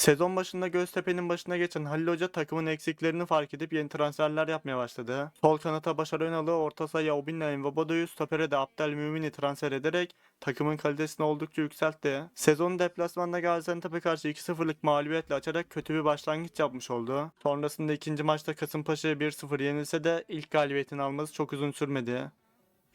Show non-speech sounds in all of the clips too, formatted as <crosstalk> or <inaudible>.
Sezon başında Göztepe'nin başına geçen Halil Hoca takımın eksiklerini fark edip yeni transferler yapmaya başladı. Sol kanata Başar Önal'ı, orta sahaya Obinna Envabodo'yu, stopere de Abdelmümin'i transfer ederek takımın kalitesini oldukça yükseltti. Sezonu deplasmanda Gaziantep'e karşı 2-0'lık mağlubiyetle açarak kötü bir başlangıç yapmış oldu. Sonrasında ikinci maçta Kasımpaşa'ya 1-0 yenilse de ilk galibiyetini alması çok uzun sürmedi.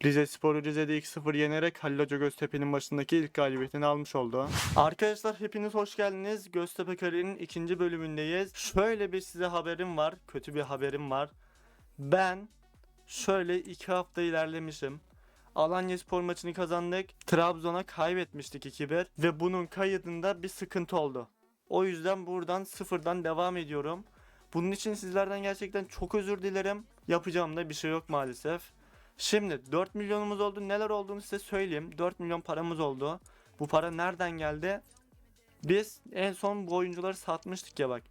Rize Spor'u Rize'de 2-0 yenerek Halil Hoca Göztepe'nin başındaki ilk galibiyetini almış oldu. Arkadaşlar hepiniz hoş geldiniz. Göztepe Kari'nin ikinci bölümündeyiz. Şöyle bir size haberim var. Kötü bir haberim var. Ben şöyle iki hafta ilerlemişim. Alanya Spor maçını kazandık. Trabzon'a kaybetmiştik 2-1 ve bunun kaydında bir sıkıntı oldu. O yüzden buradan sıfırdan devam ediyorum. Bunun için sizlerden gerçekten çok özür dilerim. Yapacağım da bir şey yok maalesef. Şimdi 4 milyonumuz oldu. Neler olduğunu size söyleyeyim. 4 milyon paramız oldu. Bu para nereden geldi? Biz en son bu oyuncuları satmıştık ya bak.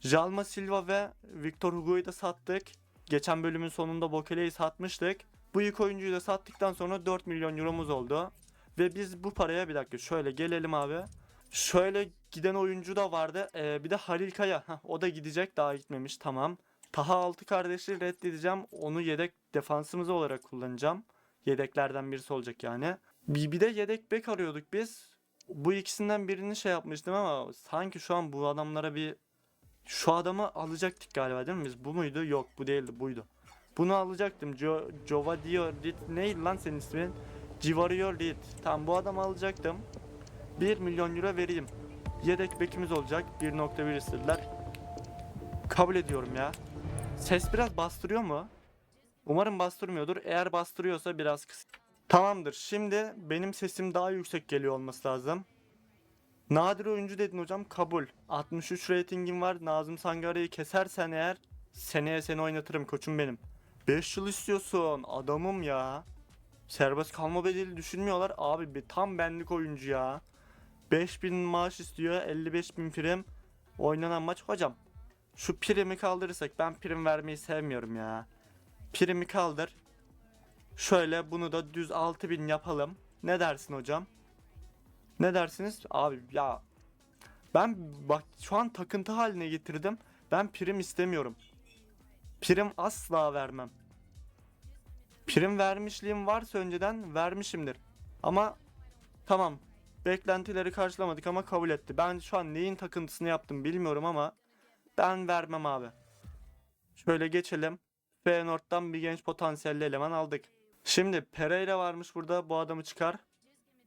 Jalma Silva ve Victor Hugo'yu da sattık. Geçen bölümün sonunda Bokele'yi satmıştık. Bu ilk oyuncuyu da sattıktan sonra 4 milyon euromuz oldu. Ve biz bu paraya bir dakika şöyle gelelim abi. Şöyle giden oyuncu da vardı. Ee, bir de Halil Kaya. Heh, o da gidecek daha gitmemiş tamam. Taha altı kardeşi reddedeceğim. Onu yedek defansımız olarak kullanacağım. Yedeklerden birisi olacak yani. Bir, bir de yedek bek arıyorduk biz. Bu ikisinden birini şey yapmıştım ama sanki şu an bu adamlara bir şu adamı alacaktık galiba değil mi biz? Bu muydu? Yok bu değildi buydu. Bunu alacaktım. Jo Jovadio Reed neydi lan senin ismin? Civario Reed. Tamam bu adamı alacaktım. 1 milyon euro vereyim. Yedek bekimiz olacak. 1.1 istediler. Kabul ediyorum ya. Ses biraz bastırıyor mu? Umarım bastırmıyordur. Eğer bastırıyorsa biraz kıs. Tamamdır. Şimdi benim sesim daha yüksek geliyor olması lazım. Nadir oyuncu dedin hocam. Kabul. 63 ratingim var. Nazım Sangare'yi kesersen eğer seneye seni oynatırım koçum benim. 5 yıl istiyorsun. Adamım ya. Serbest kalma bedeli düşünmüyorlar. Abi bir tam benlik oyuncu ya. 5000 maaş istiyor. 55.000 prim. Oynanan maç. Hocam şu primi kaldırırsak ben prim vermeyi sevmiyorum ya. Primi kaldır. Şöyle bunu da düz 6000 yapalım. Ne dersin hocam? Ne dersiniz? Abi ya ben bak şu an takıntı haline getirdim. Ben prim istemiyorum. Prim asla vermem. Prim vermişliğim varsa önceden vermişimdir. Ama tamam beklentileri karşılamadık ama kabul etti. Ben şu an neyin takıntısını yaptım bilmiyorum ama ben vermem abi. Şöyle geçelim. Feyenoord'dan bir genç potansiyelli eleman aldık. Şimdi Pereira varmış burada bu adamı çıkar.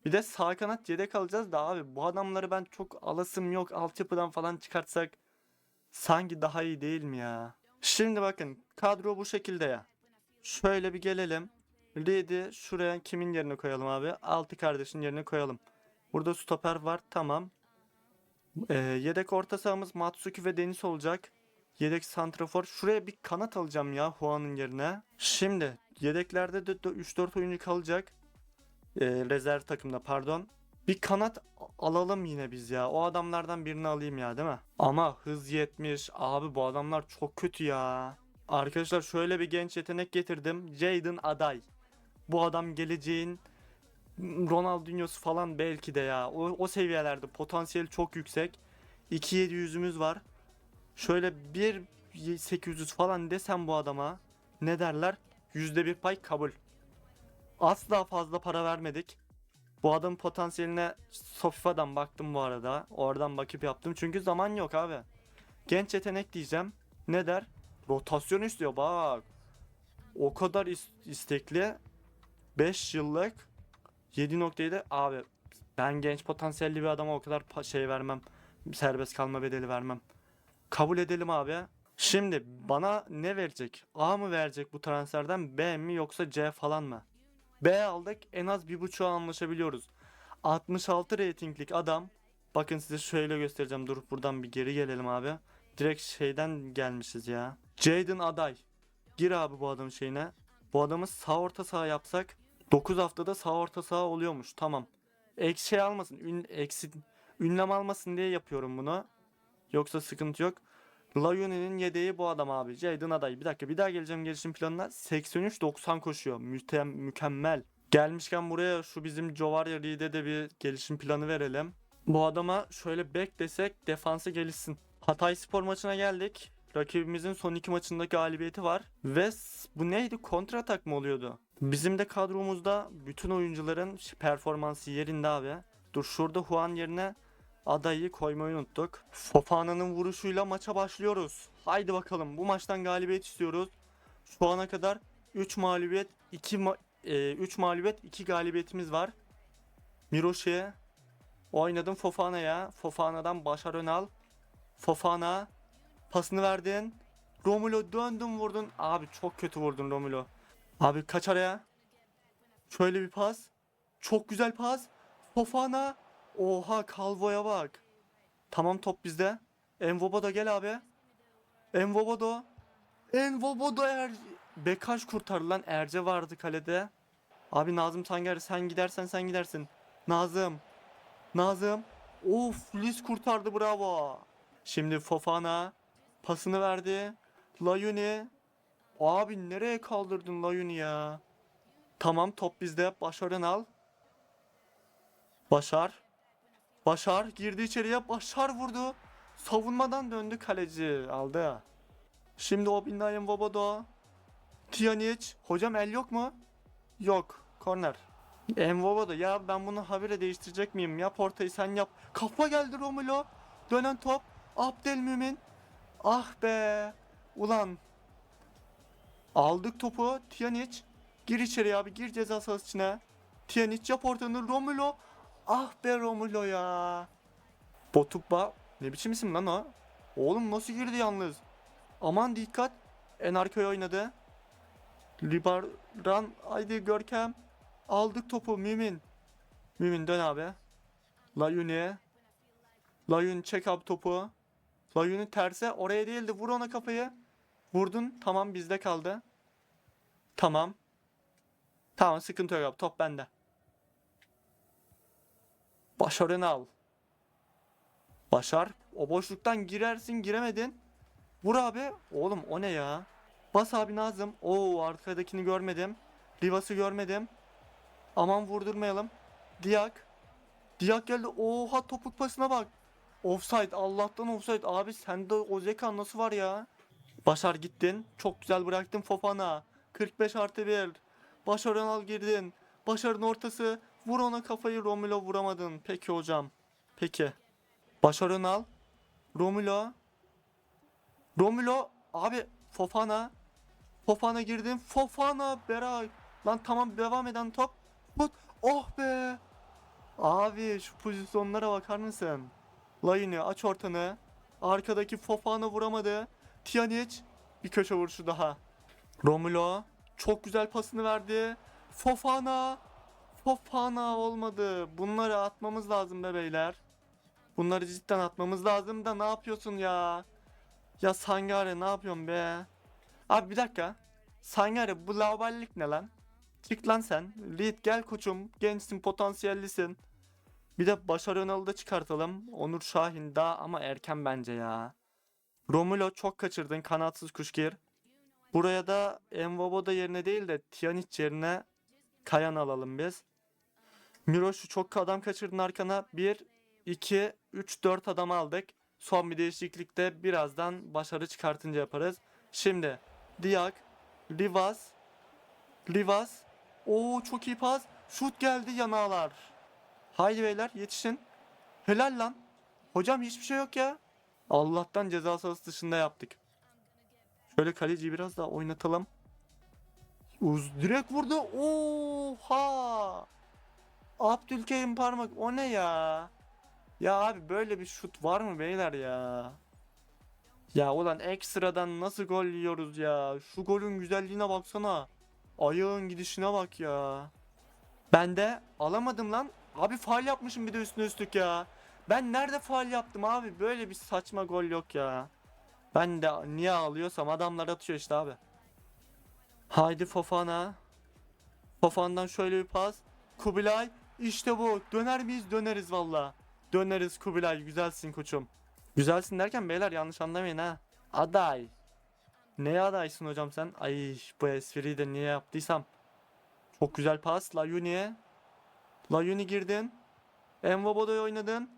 Bir de sağ kanat yedek alacağız da abi bu adamları ben çok alasım yok altyapıdan falan çıkartsak sanki daha iyi değil mi ya? Şimdi bakın kadro bu şekilde ya. Şöyle bir gelelim. Reed'i şuraya kimin yerine koyalım abi? Altı kardeşin yerine koyalım. Burada stoper var tamam. Ee, yedek orta sahamız Matsuki ve Deniz olacak. Yedek santrafor. Şuraya bir kanat alacağım ya Huan'ın yerine. Şimdi yedeklerde de 3-4 oyuncu kalacak. Ee, rezerv takımda pardon. Bir kanat alalım yine biz ya. O adamlardan birini alayım ya değil mi? Ama hız 70. Abi bu adamlar çok kötü ya. Arkadaşlar şöyle bir genç yetenek getirdim. Jadon Aday. Bu adam geleceğin Ronaldinho'su falan belki de ya. O, o seviyelerde potansiyeli çok yüksek. 2700'ümüz var. Şöyle 1800 falan desem bu adama ne derler? %1 pay kabul. Asla fazla para vermedik. Bu adamın potansiyeline Sofifa'dan baktım bu arada. Oradan bakıp yaptım. Çünkü zaman yok abi. Genç yetenek diyeceğim. Ne der? Rotasyon istiyor bak. O kadar is- istekli. 5 yıllık 7.7 abi ben genç potansiyelli bir adama o kadar şey vermem. Serbest kalma bedeli vermem. Kabul edelim abi. Şimdi bana ne verecek? A mı verecek bu transferden B mi yoksa C falan mı? B aldık en az bir buçuğa anlaşabiliyoruz. 66 reytinglik adam. Bakın size şöyle göstereceğim. Dur buradan bir geri gelelim abi. Direkt şeyden gelmişiz ya. Jaden Aday. Gir abi bu adamın şeyine. Bu adamı sağ orta saha yapsak 9 haftada sağ orta saha oluyormuş. Tamam. Ek şey almasın. Ün, eksi, ünlem almasın diye yapıyorum bunu. Yoksa sıkıntı yok. Layuni'nin yedeği bu adam abi. Jadon Aday. Bir dakika bir daha geleceğim gelişim planına. 83-90 koşuyor. Mütem, mükemmel. Gelmişken buraya şu bizim Jovarya Reed'e de bir gelişim planı verelim. Bu adama şöyle bek desek defansı gelişsin. Hatay Spor maçına geldik. Rakibimizin son iki maçında galibiyeti var. Ve bu neydi? Kontra atak mı oluyordu? Bizim de kadromuzda bütün oyuncuların performansı yerinde abi. Dur şurada Juan yerine adayı koymayı unuttuk. Fofana'nın vuruşuyla maça başlıyoruz. Haydi bakalım bu maçtan galibiyet istiyoruz. Şu ana kadar 3 mağlubiyet 2 ma 3 mağlubiyet 2 galibiyetimiz var. Miroşe oynadım Fofana'ya. Fofana'dan Başar Önal. Fofana pasını verdin. Romulo döndün vurdun. Abi çok kötü vurdun Romulo. Abi kaç araya. Şöyle bir pas. Çok güzel pas. Fofana. Oha Calvo'ya bak. Tamam top bizde. Envobodo gel abi. Envobodo. Envobodo er... Bekaj kurtardı lan. Erce vardı kalede. Abi Nazım Tanger sen gidersen sen gidersin. Nazım. Nazım. Of Liz kurtardı bravo. Şimdi Fofana pasını verdi. Layuni. Abi nereye kaldırdın Layuni ya? Tamam top bizde. Başarın al. Başar. Başar girdi içeriye. Başar vurdu. Savunmadan döndü kaleci. Aldı. Şimdi o Binayem Vobodo. Tiyanic. Hocam el yok mu? Yok. Korner. Envobodo ya ben bunu habire değiştirecek miyim? Yap ortayı sen yap. Kafa geldi Romulo. Dönen top. Abdelmümin. Ah be. Ulan. Aldık topu. Tiyanic. Gir içeri abi. Gir ceza sahası içine. Tiyanic yap ortanı. Romulo. Ah be Romulo ya. Botukba. Ne biçim isim lan o? Oğlum nasıl girdi yalnız? Aman dikkat. En arkaya oynadı. Libaran. Haydi Görkem. Aldık topu Mümin. Mümin dön abi. Layuni. Layun çek abi topu. Layun'u terse oraya değildi. Vur ona kafayı. Vurdun. Tamam bizde kaldı. Tamam. Tamam sıkıntı yok. Top bende. Başarını al. Başar. O boşluktan girersin giremedin. Vur abi. Oğlum o ne ya? Bas abi Nazım. Oo arkadakini görmedim. Rivas'ı görmedim. Aman vurdurmayalım. Diak. Diak geldi. Oha topuk pasına bak. Offside. Allah'tan offside. Abi sende o zeka nasıl var ya? Başar gittin. Çok güzel bıraktın Fofana. 45 artı 1. Başar Önal girdin. Başar'ın ortası. Vur ona kafayı Romulo vuramadın. Peki hocam. Peki. Başar Önal. Romulo. Romulo. Abi Fofana. Fofana girdin. Fofana. Beray. Lan tamam devam eden top. Tut. Oh be. Abi şu pozisyonlara bakar mısın? Layını aç ortanı. Arkadaki Fofana vuramadı. Tiyanic bir köşe vuruşu daha. Romulo çok güzel pasını verdi. Fofana. Fofana olmadı. Bunları atmamız lazım be beyler. Bunları cidden atmamız lazım da ne yapıyorsun ya? Ya Sangare ne yapıyorsun be? Abi bir dakika. Sangare bu lavallik ne lan? Çık lan sen. Lead gel koçum. Gençsin, potansiyellisin. Bir de Başar Önal'ı da çıkartalım. Onur Şahin daha ama erken bence ya. Romulo çok kaçırdın. Kanatsız kuşgir. Buraya da Envoboda yerine değil de Tiyanic yerine Kayan alalım biz. Miroş'u çok adam kaçırdın arkana. 1, 2, 3, 4 adam aldık. Son bir değişiklikte birazdan başarı çıkartınca yaparız. Şimdi Diak, Livas, Livas. Oo çok iyi pas. Şut geldi yanağlar. Haydi beyler yetişin. Helal lan. Hocam hiçbir şey yok ya. Allah'tan ceza sahası dışında yaptık. Şöyle kaleciyi biraz daha oynatalım. Uz direkt vurdu. Oha! Abdülkerim parmak o ne ya? Ya abi böyle bir şut var mı beyler ya? Ya ulan ekstradan nasıl gol yiyoruz ya? Şu golün güzelliğine baksana. Ayağın gidişine bak ya. Ben de alamadım lan. Abi faal yapmışım bir de üstüne üstlük ya. Ben nerede faal yaptım abi? Böyle bir saçma gol yok ya. Ben de niye ağlıyorsam adamlar atıyor işte abi. Haydi Fofana. Fofana'dan şöyle bir pas. Kubilay. İşte bu. Döner miyiz? Döneriz valla. Döneriz Kubilay. Güzelsin koçum. Güzelsin derken beyler yanlış anlamayın ha. Aday. Neye adaysın hocam sen? Ay bu espriyi de niye yaptıysam. Çok güzel pas. Layuni'ye. Layuni girdin. Envobodo'yu oynadın.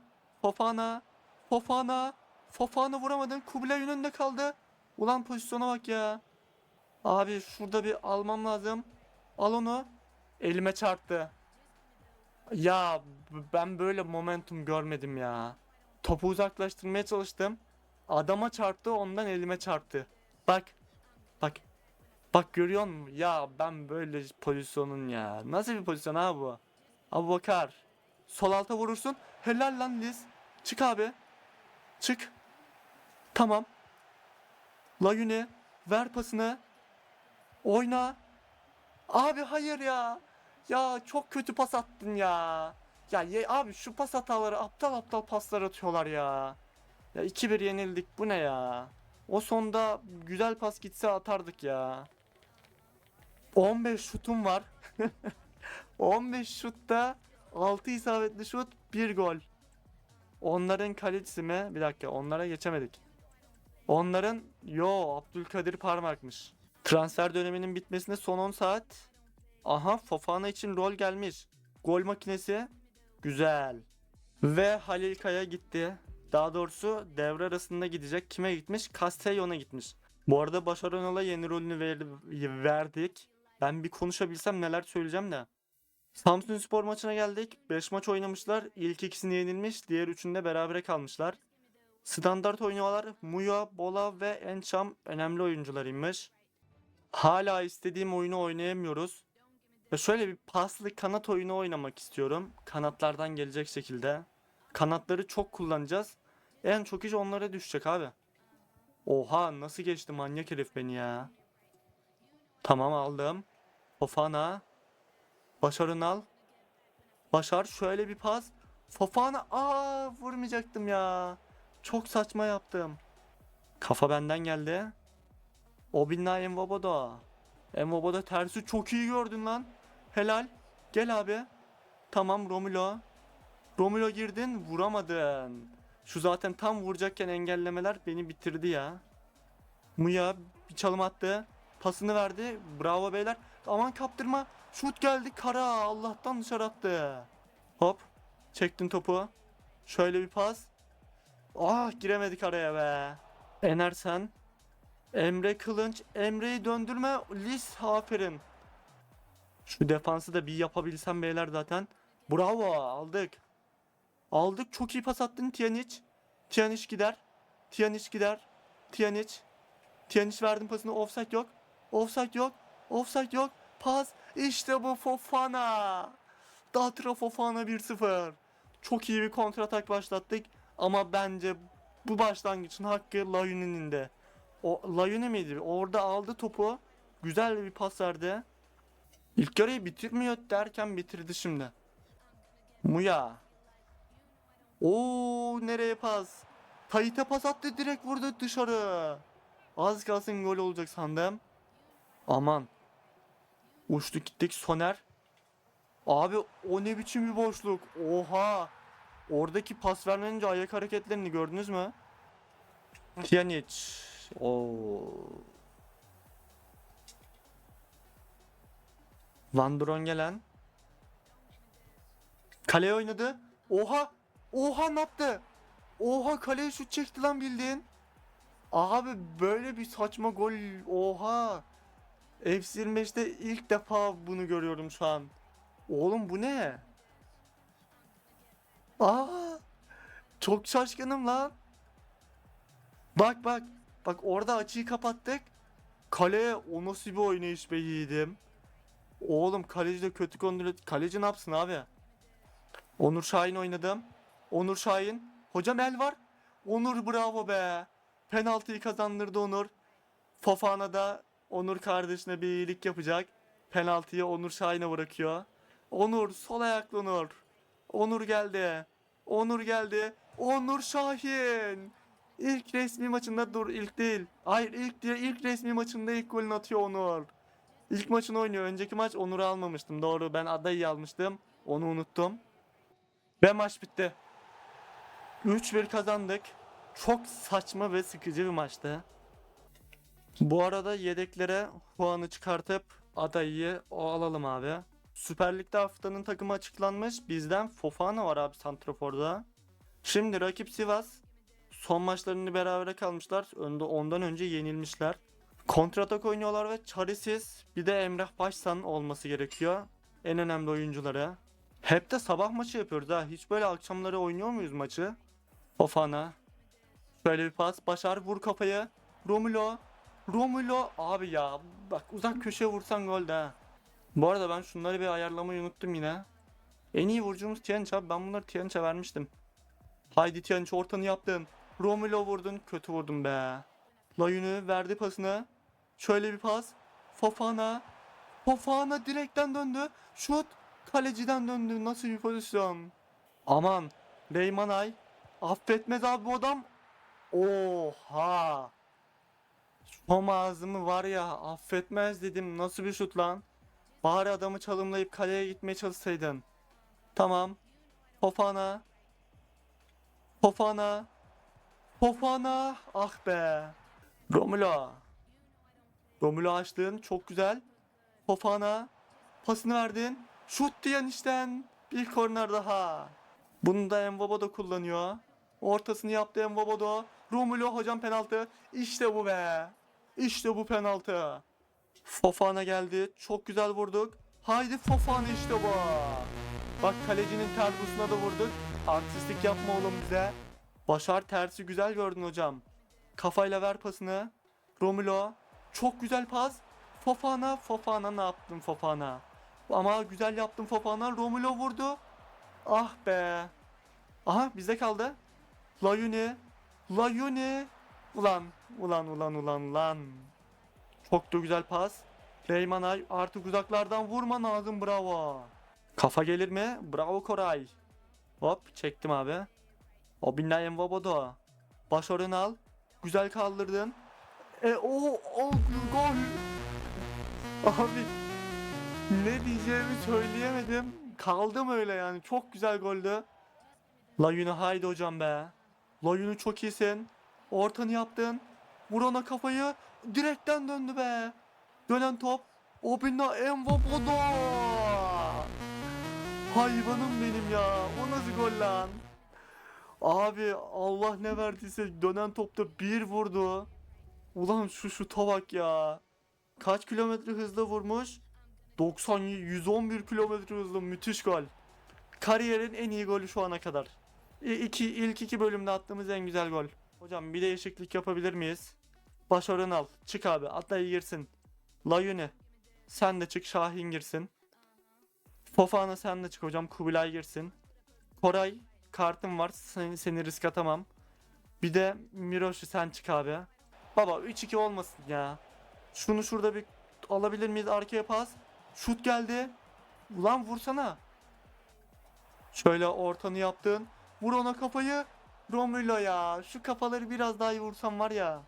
Fofana. Fofana. Fofana vuramadın. Kubilay önünde kaldı. Ulan pozisyona bak ya. Abi şurada bir almam lazım. Al onu. Elime çarptı. Ya ben böyle momentum görmedim ya. Topu uzaklaştırmaya çalıştım. Adama çarptı ondan elime çarptı. Bak. Bak. Bak görüyor musun? Ya ben böyle pozisyonun ya. Nasıl bir pozisyon abi bu? Abu Bakar. Sol alta vurursun. Helal lan Liz. Çık abi. Çık. Tamam. Layune. Ver pasını. Oyna. Abi hayır ya. Ya çok kötü pas attın ya. Ya ye, abi şu pas hataları aptal aptal paslar atıyorlar ya. Ya 2-1 yenildik bu ne ya. O sonda güzel pas gitse atardık ya. 15 şutum var. <laughs> 15 şutta 6 isabetli şut 1 gol. Onların kalecisi mi? Bir dakika onlara geçemedik. Onların yo Abdülkadir Parmak'mış. Transfer döneminin bitmesine son 10 saat. Aha Fofana için rol gelmiş. Gol makinesi güzel. Ve Halil Kaya gitti. Daha doğrusu devre arasında gidecek. Kime gitmiş? Castellon'a gitmiş. Bu arada Başar Önal'a yeni rolünü ver- verdik. Ben bir konuşabilsem neler söyleyeceğim de. Samsun Spor maçına geldik. 5 maç oynamışlar. İlk ikisini yenilmiş. Diğer üçünde berabere kalmışlar. Standart oynuyorlar. Muya, Bola ve Encham önemli oyuncularıymış. Hala istediğim oyunu oynayamıyoruz. Ve şöyle bir paslı kanat oyunu oynamak istiyorum. Kanatlardan gelecek şekilde. Kanatları çok kullanacağız. En çok iş onlara düşecek abi. Oha nasıl geçti manyak herif beni ya. Tamam aldım. Fofana. Başarın al. Başar şöyle bir pas. Fofana. Aa vurmayacaktım ya. Çok saçma yaptım. Kafa benden geldi. Obinna Envobodo. Envobodo tersi çok iyi gördün lan. Helal. Gel abi. Tamam Romulo. Romulo girdin vuramadın. Şu zaten tam vuracakken engellemeler beni bitirdi ya. Muya bir çalım attı. Pasını verdi. Bravo beyler. Aman kaptırma. Şut geldi kara. Allah'tan dışarı attı. Hop. Çektin topu. Şöyle bir pas. Ah giremedik araya be. Enersen. Emre Kılınç. Emre'yi döndürme. Lis aferin. Şu defansı da bir yapabilsem beyler zaten. Bravo aldık. Aldık çok iyi pas attın Tiyaniç. Tiyaniç gider. Tiyaniç gider. Tiyaniç. Tiyaniç verdim pasını offside yok. Offside yok. Offside yok. Pas. İşte bu Fofana. Datra Fofana 1-0. Çok iyi bir kontratak başlattık. Ama bence bu başlangıçın hakkı Layuni'nin de. O Layuni miydi? Orada aldı topu. Güzel bir pas verdi. İlk yarıyı bitirmiyor derken bitirdi şimdi. Muya. Oo nereye pas? Tayit'e pas attı direkt vurdu dışarı. Az kalsın gol olacak sandım. Aman. Uçtuk gittik Soner. Abi o ne biçim bir boşluk. Oha. Oradaki pas vermenince ayak hareketlerini gördünüz mü? Pjanic. Oo. Van Drongelen. Kaleye oynadı. Oha. Oha ne yaptı? Oha kaleye şut çekti lan bildiğin. Abi böyle bir saçma gol. Oha. FC 25'te ilk defa bunu görüyorum şu an. Oğlum bu ne? Aa! Çok şaşkınım lan. Bak bak. Bak orada açıyı kapattık. Kaleye o nasıl bir oynayış be yiğidim. Oğlum kaleci de kötü kontrol. Kaleci ne yapsın abi? Onur Şahin oynadım. Onur Şahin. Hocam el var. Onur bravo be. Penaltıyı kazandırdı Onur. Fofana da Onur kardeşine bir iyilik yapacak. Penaltıyı Onur Şahin'e bırakıyor. Onur sol ayaklı Onur. Onur geldi. Onur geldi. Onur Şahin. İlk resmi maçında dur ilk değil. Hayır ilk değil ilk resmi maçında ilk golünü atıyor Onur. İlk maçını oynuyor. Önceki maç Onur'u almamıştım. Doğru ben adayı almıştım. Onu unuttum. Ve maç bitti. 3-1 kazandık. Çok saçma ve sıkıcı bir maçtı. Bu arada yedeklere puanı çıkartıp adayı o alalım abi. Süper Lig'de haftanın takımı açıklanmış. Bizden Fofana var abi Santrafor'da. Şimdi rakip Sivas son maçlarını berabere kalmışlar. Önde ondan önce yenilmişler. Kontratak oynuyorlar ve Charisiz bir de Emrah Başsan olması gerekiyor. En önemli oyuncuları. Hep de sabah maçı yapıyoruz ha. Hiç böyle akşamları oynuyor muyuz maçı? Fofana. Şöyle bir pas. Başar vur kafayı. Romulo. Romulo. Abi ya bak uzak köşeye vursan gol de. Bu arada ben şunları bir ayarlamayı unuttum yine. En iyi vurucumuz Tiyanç abi. Ben bunları Tiyanç'a vermiştim. Haydi Tiyanç ortanı yaptın. Romulo vurdun. Kötü vurdun be. Layun'u verdi pasını. Şöyle bir pas. Fofana. Fofana direkten döndü. Şut. Kaleciden döndü. Nasıl bir pozisyon. Aman. Reymanay. Affetmez abi bu adam. Oha. Şom ağzımı var ya affetmez dedim. Nasıl bir şut lan. Bari adamı çalımlayıp kaleye gitmeye çalışsaydın. Tamam. Fofana. Fofana. Fofana. Ah be. Romulo. Romulo açtın. Çok güzel. Fofana. Pasını verdin. Şut diyen işten. Bir korner daha. Bunu da Envabo kullanıyor. Ortasını yaptı Envabo Romulo hocam penaltı. İşte bu be. İşte bu penaltı. Fofana geldi. Çok güzel vurduk. Haydi Fofana işte bu. Bak kalecinin terbusuna da vurduk. Artistlik yapma oğlum bize. Başar tersi güzel gördün hocam. Kafayla ver pasını. Romulo. Çok güzel pas. Fofana. Fofana ne yaptın Fofana? Ama güzel yaptın Fofana. Romulo vurdu. Ah be. Aha bizde kaldı. Layuni. Layuni. Ulan. Ulan ulan ulan ulan. Çok da güzel pas. Reymanay artık uzaklardan vurman lazım bravo. Kafa gelir mi? Bravo Koray. Hop çektim abi. O billahi Mvabodo. Başarın al. Güzel kaldırdın. E o o gol. Abi ne diyeceğimi söyleyemedim. Kaldım öyle yani. Çok güzel goldü. Layunu haydi hocam be. Layunu çok iyisin. Ortanı yaptın. Vur ona kafayı. Direkten döndü be. Dönen top. Obinna Envabodo. Hayvanım benim ya. O nasıl gol lan? Abi Allah ne verdiyse dönen topta bir vurdu. Ulan şu şu tabak ya. Kaç kilometre hızla vurmuş? 90 111 kilometre hızlı müthiş gol. Kariyerin en iyi golü şu ana kadar. İki, ilk iki bölümde attığımız en güzel gol. Hocam bir değişiklik yapabilir miyiz? Başarın al. Çık abi. Atlayı girsin. Layuni. Sen de çık. Şahin girsin. Fofana sen de çık hocam. Kubilay girsin. Koray. Kartım var. Seni, seni risk atamam. Bir de Miroş'u sen çık abi. Baba 3-2 olmasın ya. Şunu şurada bir alabilir miyiz? Arkaya pas. Şut geldi. Ulan vursana. Şöyle ortanı yaptın. Vur ona kafayı. Romulo ya. Şu kafaları biraz daha iyi vursam var ya.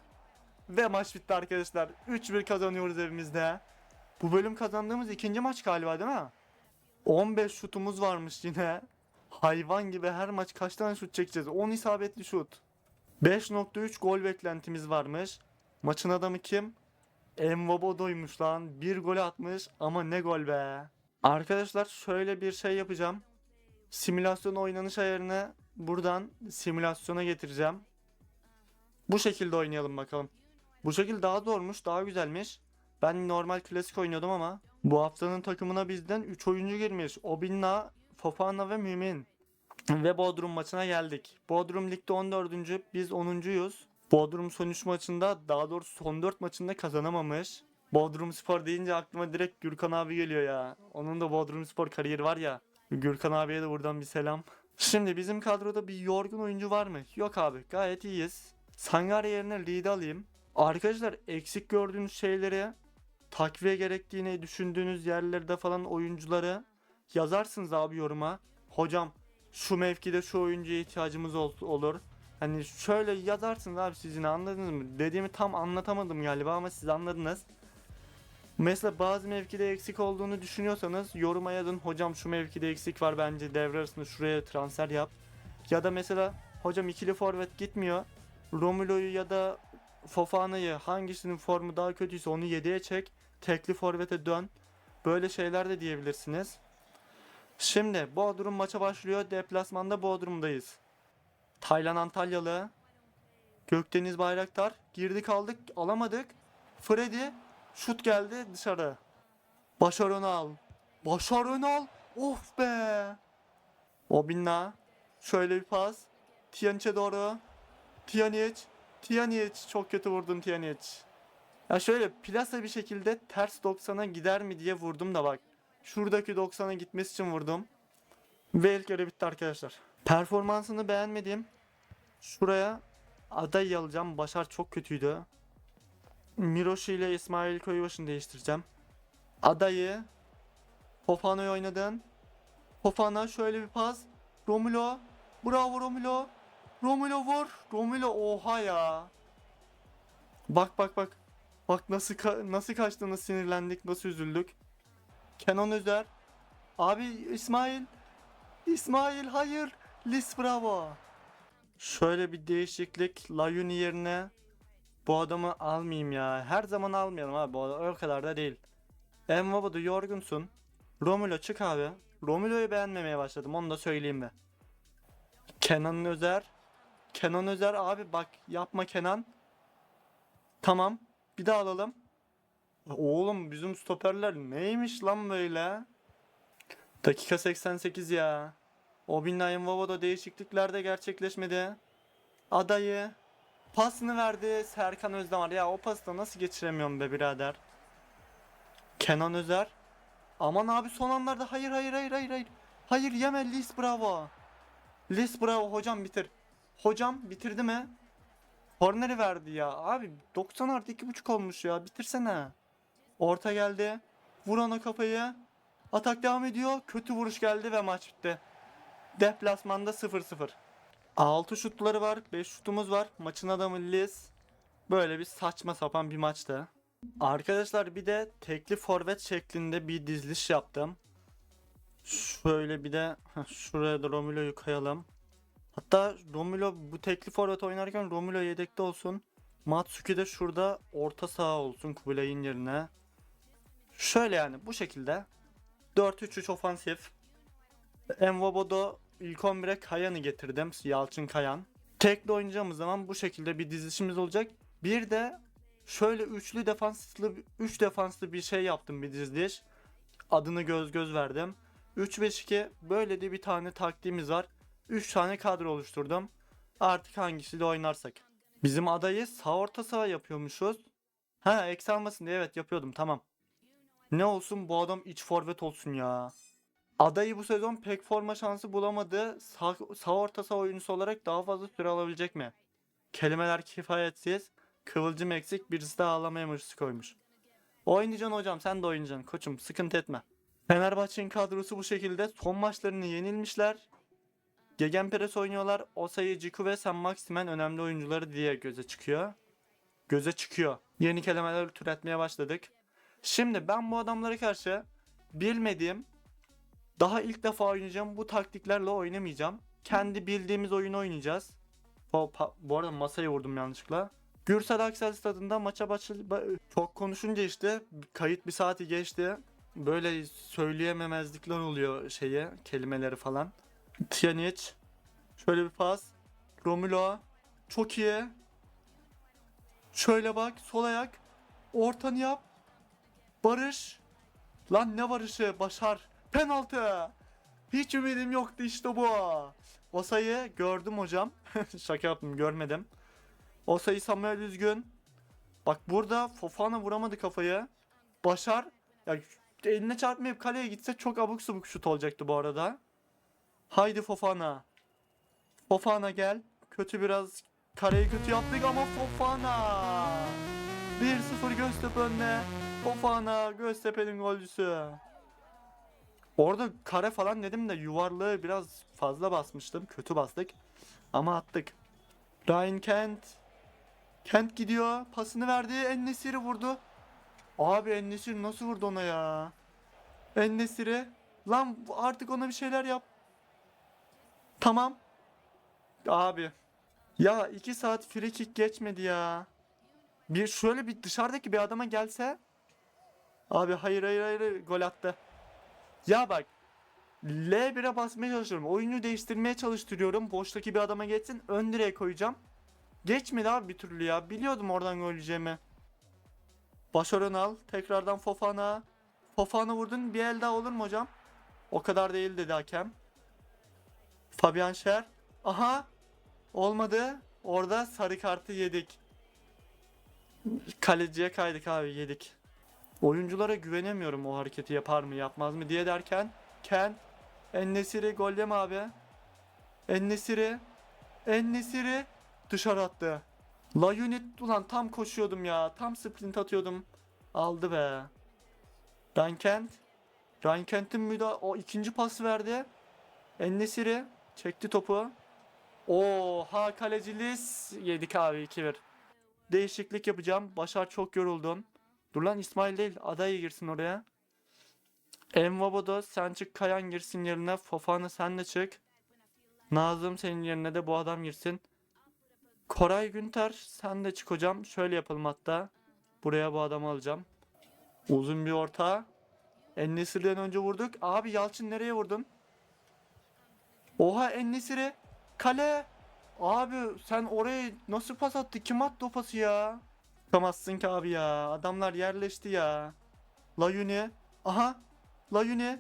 Ve maç bitti arkadaşlar. 3-1 kazanıyoruz evimizde. Bu bölüm kazandığımız ikinci maç galiba değil mi? 15 şutumuz varmış yine. Hayvan gibi her maç kaç tane şut çekeceğiz? 10 isabetli şut. 5.3 gol beklentimiz varmış. Maçın adamı kim? Envabodo'ymuş lan. Bir gol atmış ama ne gol be. Arkadaşlar şöyle bir şey yapacağım. Simülasyon oynanış ayarını buradan simülasyona getireceğim. Bu şekilde oynayalım bakalım. Bu şekil daha zormuş, daha güzelmiş. Ben normal klasik oynuyordum ama bu haftanın takımına bizden 3 oyuncu girmiş. Obinna, Fofana ve Mümin. Ve Bodrum maçına geldik. Bodrum ligde 14. Biz 10.yuz. Bodrum son 3 maçında daha doğrusu son 4 maçında kazanamamış. Bodrum Spor deyince aklıma direkt Gürkan abi geliyor ya. Onun da Bodrum Spor kariyeri var ya. Gürkan abiye de buradan bir selam. Şimdi bizim kadroda bir yorgun oyuncu var mı? Yok abi gayet iyiyiz. Sangar yerine lead alayım. Arkadaşlar eksik gördüğünüz şeyleri takviye gerektiğini düşündüğünüz yerlerde falan oyuncuları yazarsınız abi yoruma. Hocam şu mevkide şu oyuncuya ihtiyacımız ol- olur. Hani şöyle yazarsınız abi sizin anladınız mı? Dediğimi tam anlatamadım galiba ama siz anladınız. Mesela bazı mevkide eksik olduğunu düşünüyorsanız yoruma yazın hocam şu mevkide eksik var bence devre arasında şuraya transfer yap. Ya da mesela hocam ikili forvet gitmiyor. Romulo'yu ya da Fofana'yı hangisinin formu daha kötüyse onu 7'ye çek. Tekli forvete dön. Böyle şeyler de diyebilirsiniz. Şimdi Bodrum maça başlıyor. Deplasmanda Bodrum'dayız. Taylan Antalyalı. Gökdeniz Bayraktar. Girdik aldık alamadık. Freddy. Şut geldi dışarı. Başar Önal. Başar Önal. Of be. Obinna. Şöyle bir pas. Tiyanic'e doğru. Tiyanic. Tiyanic. Çok kötü vurdun Tiyanic. Ya şöyle plasa bir şekilde ters 90'a gider mi diye vurdum da bak. Şuradaki 90'a gitmesi için vurdum. Ve ilk yarı bitti arkadaşlar. Performansını beğenmediğim şuraya aday alacağım. Başar çok kötüydü. Miroşi ile İsmail Koyubaşı'nı değiştireceğim. Adayı Fofana'yı oynadın. Fofana şöyle bir pas. Romulo. Bravo Romulo. Romulo vur. Romulo oha ya. Bak bak bak. Bak nasıl ka- nasıl kaçtığını sinirlendik, nasıl üzüldük. Kenan Özer. Abi İsmail. İsmail hayır. Lis bravo. Şöyle bir değişiklik. Layuni yerine bu adamı almayayım ya. Her zaman almayalım abi. Bu adam o kadar da değil. Envaba'da yorgunsun. Romulo çık abi. Romulo'yu beğenmemeye başladım. Onu da söyleyeyim be. Kenan Özer. Kenan Özer abi bak yapma Kenan. Tamam. Bir daha alalım. Oğlum bizim stoperler neymiş lan böyle? Dakika 88 ya. Obinna Envavo'da değişiklikler de gerçekleşmedi. Adayı pasını verdi Serkan Özdemir. Ya o pası da nasıl geçiremiyorum be birader. Kenan Özer. Aman abi son anlarda hayır hayır hayır hayır hayır. Hayır yeme Lis bravo. Lis bravo hocam bitir. Hocam bitirdi mi? Korneri verdi ya. Abi 90 artı 2.5 olmuş ya. Bitirsene. Orta geldi. Vur ona kafayı. Atak devam ediyor. Kötü vuruş geldi ve maç bitti. Deplasmanda 0-0. 6 şutları var. 5 şutumuz var. Maçın adamı Liz. Böyle bir saçma sapan bir maçtı. Arkadaşlar bir de tekli forvet şeklinde bir diziliş yaptım. Şöyle bir de şuraya da Romulo'yu koyalım. Hatta Romulo bu tekli forvet oynarken Romulo yedekte olsun. Matsuki de şurada orta saha olsun Kubilay'ın yerine. Şöyle yani bu şekilde 4-3-3 ofansif. Envobo'da ilk 11'e Kayan'ı getirdim. Yalçın Kayan. Tekli oynayacağımız zaman bu şekilde bir dizişimiz olacak. Bir de şöyle üçlü defanslı 3 defanslı bir şey yaptım bir diziliş. Adını göz göz verdim. 3-5-2 böyle de bir tane taktiğimiz var. 3 tane kadro oluşturdum. Artık hangisiyle oynarsak. Bizim adayı sağ orta saha yapıyormuşuz. Ha eksi almasın diye evet yapıyordum tamam. Ne olsun bu adam iç forvet olsun ya. Adayı bu sezon pek forma şansı bulamadı. Sağ, sağ orta saha oyuncusu olarak daha fazla süre alabilecek mi? Kelimeler kifayetsiz. Kıvılcım eksik birisi de ağlama emojisi koymuş. Oynayacaksın hocam sen de oynayacaksın koçum sıkıntı etme. Fenerbahçe'nin kadrosu bu şekilde son maçlarını yenilmişler. Gegenpress oynuyorlar. Osayi, Ciku ve Sam Maximen önemli oyuncuları diye göze çıkıyor. Göze çıkıyor. Yeni kelimeler türetmeye başladık. Şimdi ben bu adamlara karşı bilmediğim daha ilk defa oynayacağım bu taktiklerle oynamayacağım. Kendi bildiğimiz oyunu oynayacağız. Pa- bu arada masayı vurdum yanlışlıkla. Gürsel Aksel stadında maça başladı. ba- Çok konuşunca işte kayıt bir saati geçti. Böyle söyleyememezlikler oluyor şeye kelimeleri falan. Tiyanic. Şöyle bir pas. Romulo. Çok iyi. Şöyle bak sol ayak. Ortanı yap. Barış. Lan ne barışı? Başar. Penaltı. Hiç ümidim yoktu işte bu. O sayı gördüm hocam. <laughs> Şaka yaptım görmedim. O sayı Samuel Üzgün. Bak burada Fofana vuramadı kafayı. Başar. Ya eline çarpmayıp kaleye gitse çok abuk subuk şut olacaktı bu arada. Haydi Fofana. Fofana gel. Kötü biraz kareyi kötü yaptık ama Fofana. 1-0 Göztepe önüne. Fofana Göztepe'nin golcüsü. Orada kare falan dedim de yuvarlığı biraz fazla basmıştım. Kötü bastık. Ama attık. Ryan Kent. Kent gidiyor. Pasını verdi. Ennesiri vurdu. Abi Ennesiri nasıl vurdu ona ya? Ennesiri. Lan artık ona bir şeyler yap. Tamam. Abi. Ya iki saat free kick geçmedi ya. Bir şöyle bir dışarıdaki bir adama gelse. Abi hayır hayır hayır, gol attı. Ya bak. L1'e basmaya çalışıyorum. Oyunu değiştirmeye çalıştırıyorum. Boştaki bir adama geçsin. Ön direğe koyacağım. Geçmedi abi bir türlü ya. Biliyordum oradan gol yiyeceğimi. Başar Önal. Tekrardan Fofana. Fofana vurdun. Bir el daha olur mu hocam? O kadar değil dedi hakem. Fabian Şer. Aha. Olmadı. Orada sarı kartı yedik. Kaleciye kaydık abi yedik. Oyunculara güvenemiyorum o hareketi yapar mı yapmaz mı diye derken Ken Ennesiri gol yeme abi. Ennesiri Ennesiri dışarı attı. La Unit ulan tam koşuyordum ya. Tam sprint atıyordum. Aldı be. Rankent. Rankent'in müda o ikinci pas verdi. Ennesiri çekti topu. Oha kalecilis yedik abi 2-1. Değişiklik yapacağım. Başar çok yoruldun. Dur lan İsmail değil. Aday girsin oraya. Envabodo sen çık Kayan girsin yerine. Fofana sen de çık. Nazım senin yerine de bu adam girsin. Koray Günter sen de çık hocam. Şöyle yapalım hatta. Buraya bu adamı alacağım. Uzun bir orta. Ennesir'den önce vurduk. Abi Yalçın nereye vurdun? Oha Ennesir'e. Kale. Abi sen oraya nasıl pas attı? Kim attı o pası ya? Tutamazsın ki abi ya. Adamlar yerleşti ya. Layuni. Aha. Layuni.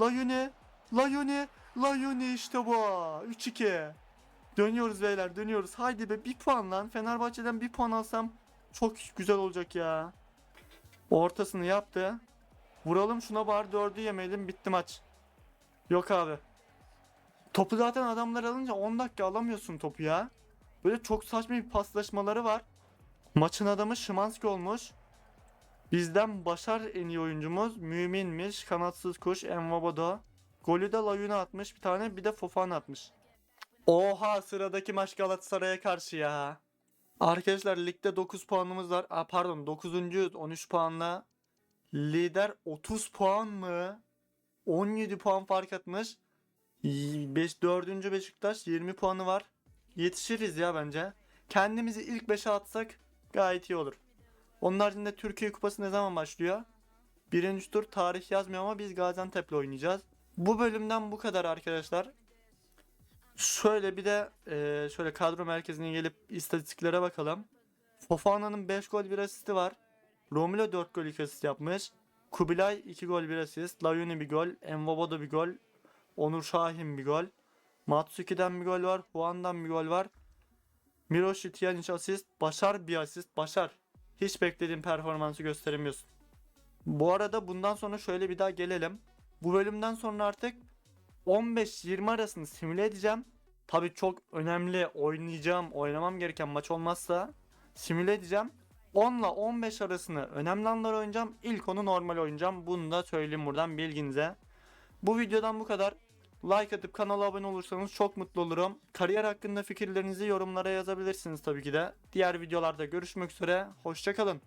Layuni. Layuni. Layuni işte bu. 3-2. Dönüyoruz beyler dönüyoruz. Haydi be bir puan lan. Fenerbahçe'den bir puan alsam çok güzel olacak ya. Ortasını yaptı. Vuralım şuna bari dördü yemeyelim bitti maç. Yok abi. Topu zaten adamlar alınca 10 dakika alamıyorsun topu ya. Böyle çok saçma bir paslaşmaları var. Maçın adamı Şimanski olmuş. Bizden Başar en iyi oyuncumuz. Müminmiş. Kanatsız kuş. Envabado. Golü de Layuna atmış bir tane. Bir de Fofana atmış. Oha sıradaki maç Galatasaray'a karşı ya. Arkadaşlar ligde 9 puanımız var. Aa, pardon 9. 13 puanla. Lider 30 puan mı? 17 puan fark atmış. 5 4. Beşiktaş 20 puanı var. Yetişiriz ya bence. Kendimizi ilk 5'e atsak gayet iyi olur. Onun haricinde Türkiye Kupası ne zaman başlıyor? Birinci tur tarih yazmıyor ama biz Gaziantep'le oynayacağız. Bu bölümden bu kadar arkadaşlar. Şöyle bir de e, şöyle kadro merkezine gelip istatistiklere bakalım. Fofana'nın 5 gol 1 asisti var. Romulo 4 gol 2 asist yapmış. Kubilay 2 gol 1 asist. Layuni bir gol. Envabodo bir gol. Onur Şahin bir gol. Matsuki'den bir gol var. Juan'dan bir gol var. Miroş Tiyanic asist. Başar bir asist. Başar. Hiç beklediğim performansı gösteremiyorsun. Bu arada bundan sonra şöyle bir daha gelelim. Bu bölümden sonra artık 15-20 arasını simüle edeceğim. Tabii çok önemli oynayacağım, oynamam gereken maç olmazsa simüle edeceğim. 10 ile 15 arasını önemli anlar oynayacağım. İlk onu normal oynayacağım. Bunu da söyleyeyim buradan bilginize. Bu videodan bu kadar. Like atıp kanala abone olursanız çok mutlu olurum. Kariyer hakkında fikirlerinizi yorumlara yazabilirsiniz tabii ki de. Diğer videolarda görüşmek üzere. Hoşçakalın.